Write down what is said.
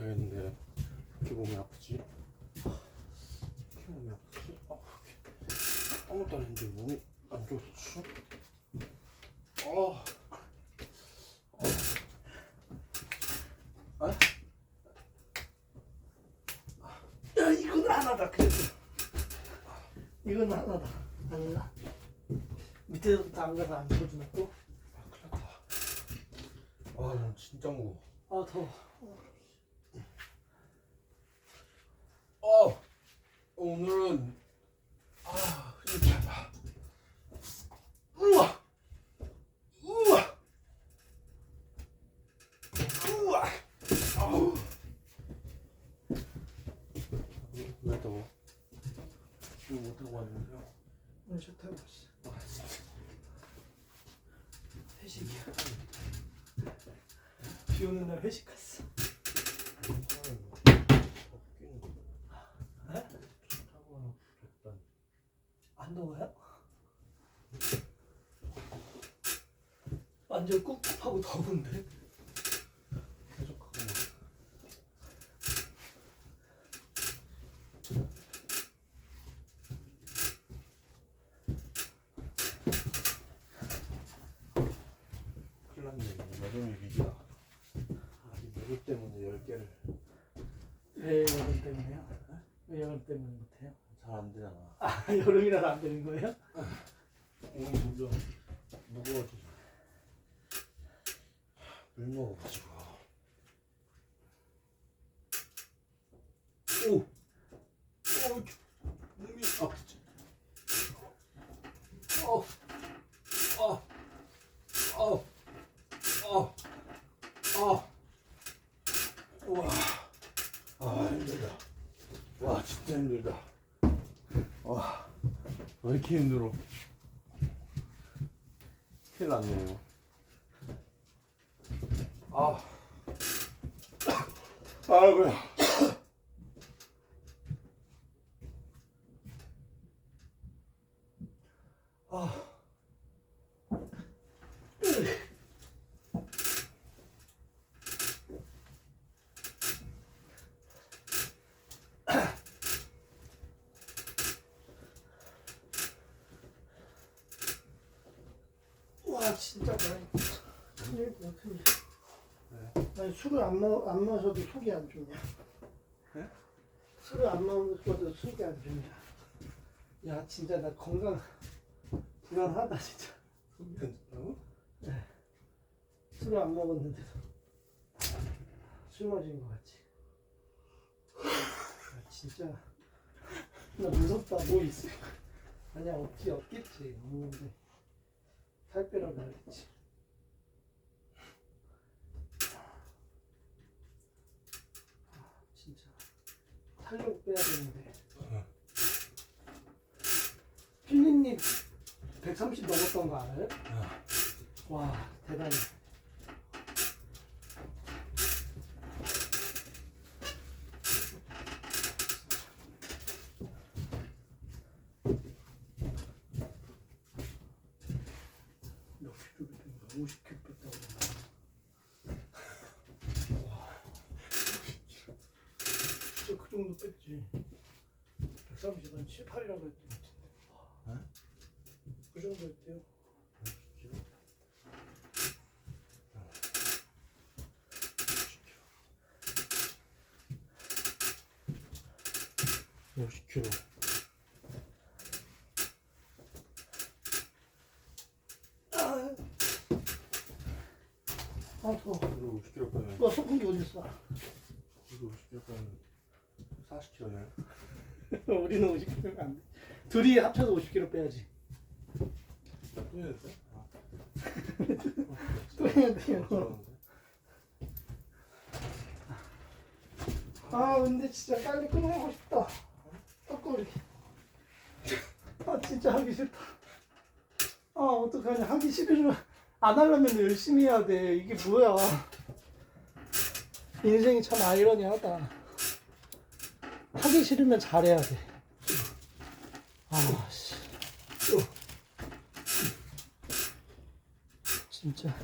못하겠는데 이렇게 몸이 아프지? 이렇게 몸이 아프지? 아, 아무것도 안 했는데 몸이 안 좋지? 아, 아, 야 이건 하나다 그래도 이건 하나다 아닌가? 밑에서부터 안 가서 안 풀어주나 또? 아 났다. 아, 난 진짜 무거워. 아 더워 어, 오늘은 아 이렇게 하다. 우와, 우와, 우와. 아우. 왜 더워? 이거 못 들고 왔는데요? 오늘 저 타고 왔어 아, 진짜. 회식이야 비 오는 날 회식 갔어 에? 안 더워요? 완전 꿉꿉하고 더운데 위기다 아, 때문에 열 개를 왜 여름 때문에요? 왜 여름 때문에 못해요? 잘 안 되잖아 아 여름이라서 안 되는 거예요? 몸이 점점 무거워지죠 물 먹어가지고 오! 오! 몸이 아프지 어! 어! 어! 어! 어! 우와 아 힘들다 와 진짜 힘들다 와. 왜 이렇게 힘들어? 큰일 났네요. 아. 아이고야. 아 와 진짜 많이 큰일이야 큰일. 네. 아니 술을 안, 마, 안 마셔도 속이 안 좋냐 네? 술을 안 먹어도 속이 안 좋냐 야 진짜 나 건강 불안하다 진짜. 괜찮다고? 술을 안 먹었는데도 술 마신 것 같지. 야, 진짜. 나 무섭다 뭐 있어 아니야 없지 없겠지. 없는데 살 빼라고 그랬지 아, 진짜 살려고 빼야 되는데 어. 필리님 130 넘었던 거 알아요? 아, 와 대단해 50킬로 뺐다고 진짜 그 정도 뺐지 130은 7, 8이라고 했던 것 같은데 그 정도 했대요 오 50kg 아, 아 더워 그리고 50kg 빼면 너 소고기 어디 있어? 그리고 50kg 빼면 40kg네 우리는 50kg 안 돼. 둘이 합쳐서 50kg 빼야지. 또. 또 해야 돼요. 아 근데 진짜 빨리 끝내고 싶다. 떡거리. 아 진짜 하기 싫다. 아 어떡하냐 하기 싫으면 안 하려면 열심히 해야 돼. 이게 뭐야? 인생이 참 아이러니하다. 하기 싫으면 잘해야 돼. 아 씨. 진짜.